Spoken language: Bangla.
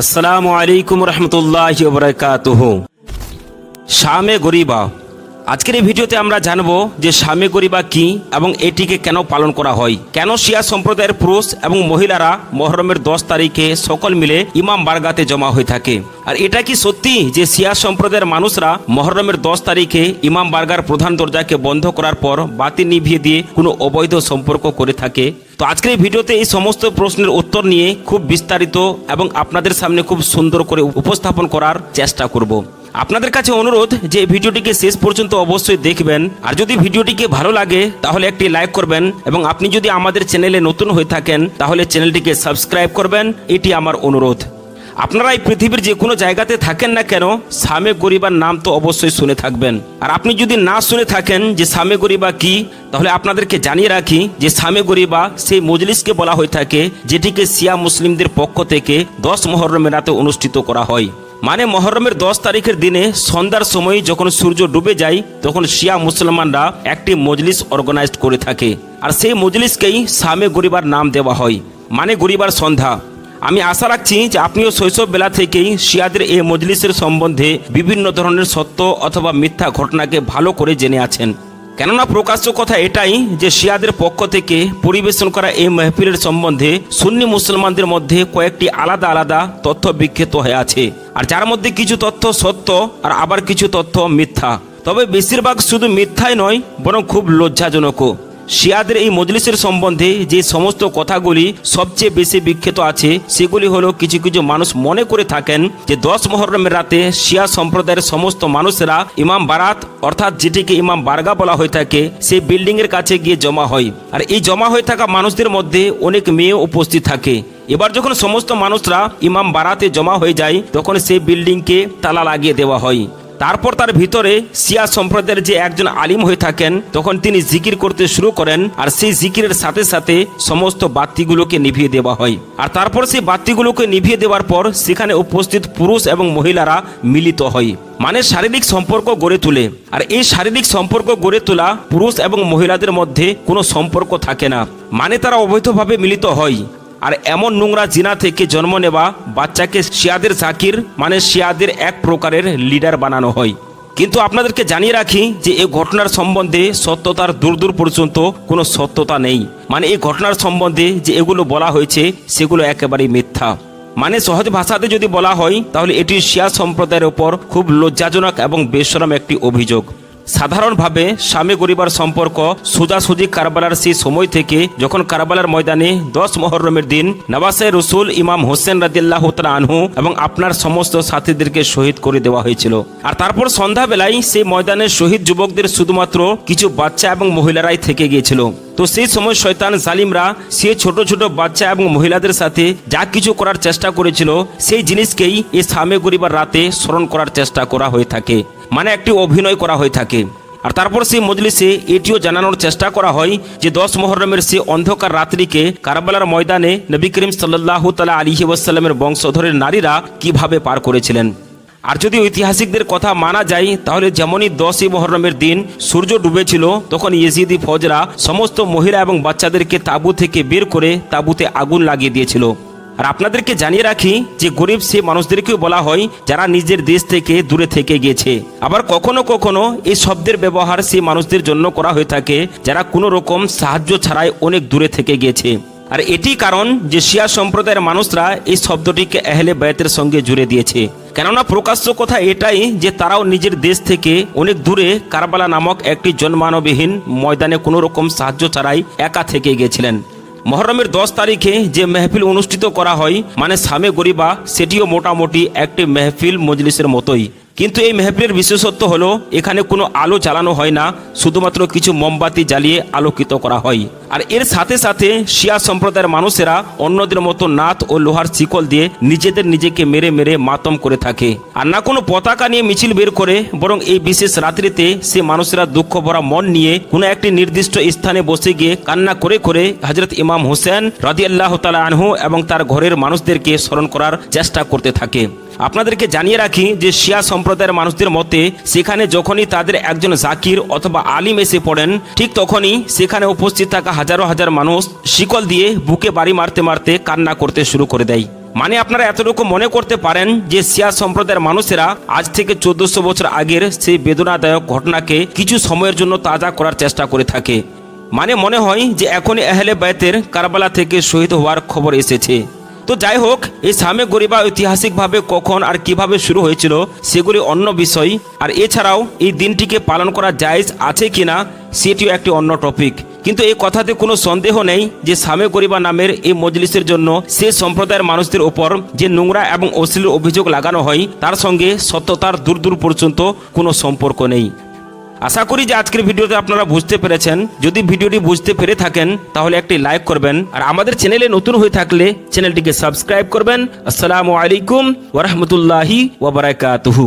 আসসালামু আলাইকুম রহমতুল্লাহ বরকাতুহ শামে গরিবা। আজকের এই ভিডিওতে আমরা জানব যে শামে গরিবা কি এবং এটিকে কেন পালন করা হয়। কেন শিয়া সম্প্রদায়ের পুরুষ এবং মহিলারা মহরমের দশ তারিখে সকল মিলে ইমাম বারগাতে জমা হয়ে থাকে? আর এটা কি সত্যি যে শিয়া সম্প্রদায়ের মানুষরা মহরমের দশ তারিখে ইমাম বার্গার প্রধান দরজাকে বন্ধ করার পর বাতি নিভিয়ে দিয়ে কোনো অবৈধ সম্পর্ক করে থাকে? তো আজকের এই ভিডিওতে এই সমস্ত প্রশ্নের উত্তর নিয়ে খুব বিস্তারিত এবং আপনাদের সামনে খুব সুন্দর করে উপস্থাপন করার চেষ্টা করব। আপনাদের কাছে অনুরোধ যে ভিডিওটিকে শেষ পর্যন্ত অবশ্যই দেখবেন। আর যদি ভিডিওটিকে ভালো লাগে, তাহলে একটি লাইক করবেন এবং আপনি যদি আমাদের চ্যানেলে নতুন হয়ে থাকেন, তাহলে চ্যানেলটিকে সাবস্ক্রাইব করবেন। এটি আমার অনুরোধ। আপনারা এই পৃথিবীর যে কোনো জায়গাতে থাকেন না কেন, সামে গরিবার নাম তো অবশ্যই শুনে থাকবেন। আর আপনি যদি না শুনে থাকেন যে সামে গরিবা কি, তাহলে আপনাদেরকে জানিয়ে রাখি যে সামে গরিবা সেই মজলিসকে বলা হয়ে থাকে, যেটিকে সিয়া মুসলিমদের পক্ষ থেকে দশ মহরমের রাতে অনুষ্ঠিত করা হয়। মানে মহরমের দশ তারিখের দিনে সন্ধ্যার সময় যখন সূর্য ডুবে যায়, তখন শিয়া মুসলমানরা একটি মজলিস অর্গানাইজড করে থাকে। আর সেই মজলিসকেই সামে গরিবার নাম দেওয়া হয়। মানে গরিবার সন্ধ্যা। আমি আশা রাখছি যে আপনিও শৈশব বেলা থেকেই শিয়াদের এই মজলিসের সম্বন্ধে বিভিন্ন ধরনের সত্য অথবা মিথ্যা ঘটনাকে ভালো করে জেনে আছেন। কেননা প্রকাশ্য কথা এটাই যে শিয়াদের পক্ষ থেকে পরিবেশন করা এই মেহফিলের সম্বন্ধে সুন্নি মুসলমানদের মধ্যে কয়েকটি আলাদা আলাদা তথ্য বিক্ষিপ্ত হয়ে আছে। আর যার মধ্যে কিছু তথ্য সত্য আর আবার কিছু তথ্য মিথ্যা। তবে বেশিরভাগ শুধু মিথ্যাই নয়, বরং খুব লজ্জাজনকও। শিয়াদের এই মজলিসের সম্বন্ধে যে সমস্ত কথাগুলি সবচেয়ে বেশি বিখ্যাত আছে, সেগুলি হলো কিছু কিছু মানুষ মনে করে থাকেন যে দশ মহরমের রাতে শিয়া সম্প্রদায়ের সমস্ত মানুষেরা ইমাম বারাত, অর্থাৎ যেটিকে ইমাম বার্গা বলা হয়ে থাকে, সেই বিল্ডিং এর কাছে গিয়ে জমা হয়। আর এই জমা হয়ে থাকা মানুষদের মধ্যে অনেক মেয়ে উপস্থিত থাকে। এবার যখন সমস্ত মানুষরা ইমাম বারাতে জমা হয়ে যায়, তখন সেই বিল্ডিংকে তালা লাগিয়ে দেওয়া হয়। তারপর তার ভিতরে সিয়া সম্প্রদায়ের যে একজন আলিম হয়ে থাকেন, তখন তিনি জিকির করতে শুরু করেন আর সেই জিকিরের সাথে সাথে সমস্ত বাতিগুলোকে নিভিয়ে দেওয়া হয়। আর তারপর সেই বাতিগুলোকে নিভিয়ে দেওয়ার পর সেখানে উপস্থিত পুরুষ এবং মহিলারা মিলিত হয়। মানে শারীরিক সম্পর্ক গড়ে তোলে। আর এই শারীরিক সম্পর্ক গড়ে তোলা পুরুষ এবং মহিলাদের মধ্যে কোনো সম্পর্ক থাকে না। মানে তারা অবৈধভাবে মিলিত হয়। আর এমন নোংরা জিনা থেকে জন্ম নেওয়া বাচ্চাকে শিয়াদের জাকির মানে শিয়াদের এক প্রকারের লিডার বানানো হয়। কিন্তু আপনাদেরকে জানিয়ে রাখি যে এই ঘটনার সম্বন্ধে সত্যতার দূর দূর পর্যন্ত কোনো সত্যতা নেই। মানে এই ঘটনার সম্বন্ধে যে এগুলো বলা হয়েছে, সেগুলো একেবারেই মিথ্যা। মানে সহজ ভাষাতে যদি বলা হয়, তাহলে এটি শিয়া সম্প্রদায়ের ওপর খুব লজ্জাজনক এবং বেসরম একটি অভিযোগ। সাধারণভাবে স্বামী গরিবার সম্পর্ক সোজাসুজি কারবালার সেই সময় থেকে যখন কারবালার ময়দানে দশ মহরমের দিন নওয়াসে রসুল ইমাম হোসেন রাদিল্লাহ আনহু এবং আপনার সমস্ত সাথীদেরকে শহীদ করে দেওয়া হয়েছিল। আর তারপর সন্ধ্যাবেলায় সেই ময়দানে শহীদ যুবকদের শুধুমাত্র কিছু বাচ্চা এবং মহিলারাই থেকে গিয়েছিল। তো সেই সময় শয়তান জালিমরা সে ছোট ছোট বাচ্চা এবং মহিলাদের সাথে যা কিছু করার চেষ্টা করেছিল, সেই জিনিসকেই এই সামে গরিবার রাতে স্মরণ করার চেষ্টা করা হয়ে থাকে। মানে একটি অভিনয় করা হয়ে থাকে। আর তারপর সেই মজলিসে এটিও জানানোর চেষ্টা করা হয় যে দশ মহরমের সে অন্ধকার রাত্রিকে কারবালার ময়দানে নবী করিম সাল্লাহ তালা আলিহি ওয়াসাল্লামের বংশধরের নারীরা কীভাবে পার করেছিলেন। আর যদি ঐতিহাসিকদের কথা মানা যায়, তাহলে যেমনই দশই মহরমের দিন সূর্য ডুবেছিল, তখন ইয়েজিদি ফজরা সমস্ত মহিলা এবং বাচ্চাদেরকে তাঁবু থেকে বের করে তাঁবুতে আগুন লাগিয়ে দিয়েছিল। আর আপনাদেরকে জানিয়ে রাখি যে গরিব সে মানুষদেরকেও বলা হয় যারা নিজের দেশ থেকে দূরে থেকে গিয়েছে। আবার কখনো কখনো এই শব্দের ব্যবহার সে মানুষদের জন্য করা হয়ে থাকে যারা কোনো রকম সাহায্য ছাড়াই অনেক দূরে থেকে গিয়েছে। আর এটি কারণ যে শিয়া সম্প্রদায়ের মানুষরা এই শব্দটিকে এহলে বায়াতের সঙ্গে জুড়ে দিয়েছে। কেননা প্রকাশ্য কথা এটাই যে তারাও নিজের দেশ থেকে অনেক দূরে কারবালা নামক একটি জন্মানবিহীন ময়দানে কোনো রকম সাহায্য ছাড়াই একা থেকে গিয়েছিলেন। মহরমের দশ তারিখে যে মেহফিল অনুষ্ঠিত করা হয় মানে সামে গরিবা, সেটিও মোটামুটি একটি মেহফিল মজলিসের মতোই। কিন্তু এই মেহফিলের বিশেষত্ব হলো, এখানে কোনো আলো জ্বালানো হয় না, শুধুমাত্র কিছু মোমবাতি জ্বালিয়ে আলোকিত করা হয়। আর এর সাথে সাথে শিয়া সম্প্রদায়ের মানুষেরা অন্যদের মতো নাত ও লোহার শিকল দিয়ে নিজেদের নিজেকে মেরে মেরে মাতম করে থাকে। আর না কোনো পতাকা নিয়ে মিছিল বের করে, বরং এই বিশেষ রাত্রিতে সে মানুষেরা দুঃখ ভরা মন নিয়ে কোনো একটি নির্দিষ্ট স্থানে বসে গিয়ে কান্না করে করে হজরত ইমাম হোসেন রাজি আল্লাহ তালা আনহু এবং তার ঘরের মানুষদেরকে স্মরণ করার চেষ্টা করতে থাকে। আপনাদেরকে জানিয়ে রাখি যে শিয়া সম্প্রদায়ের মানুষদের মতে সেখানে যখনই তাদের একজন জাকির অথবা আলিম এসে পড়েন, ঠিক তখনই সেখানে উপস্থিত থাকা হাজারো হাজার মানুষ শিকল দিয়ে বুকে বাড়ি মারতে মারতে কান্না করতে শুরু করে দেয়। মানে আপনারা এতটুকু মনে করতে পারেন যে শিয়া সম্প্রদায়ের মানুষেরা আজ থেকে চোদ্দশো বছর আগের সেই বেদনাদায়ক ঘটনাকে কিছু সময়ের জন্য তাজা করার চেষ্টা করে থাকে। মানে মনে হয় যে এখনই এহলে বায়তের কারবালা থেকে শহীদ হওয়ার খবর এসেছে। তো যাই হোক এই সামে গরিবা ঐতিহাসিকভাবে কখন আর কীভাবে শুরু হয়েছিল, সেগুলি অন্য বিষয়। আর এছাড়াও, এই দিনটিকে পালন করা জায়জ আছে কিনা, সেটিও একটি অন্য টপিক। কিন্তু এই কথাতে কোনো সন্দেহ নেই যে সামে গরিবা নামের এই মজলিসের জন্য সে সম্প্রদায়ের মানুষদের ওপর যে নোংরা এবং অশ্লীল অভিযোগ লাগানো হয়, তার সঙ্গে সত্যতার দূর দূর পর্যন্ত কোনো সম্পর্ক নেই। আশা করি যে আজকের ভিডিওতে আপনারা বুঝতে পেরেছেন। যদি ভিডিওটি বুঝতে পেরে থাকেন, তাহলে একটি লাইক করবেন। আর আমাদের চ্যানেলে নতুন হয়ে থাকলে চ্যানেলটিকে সাবস্ক্রাইব করবেন। আসসালামু আলাইকুম ওরহমতুল্লাহি ওবরাকাতুহু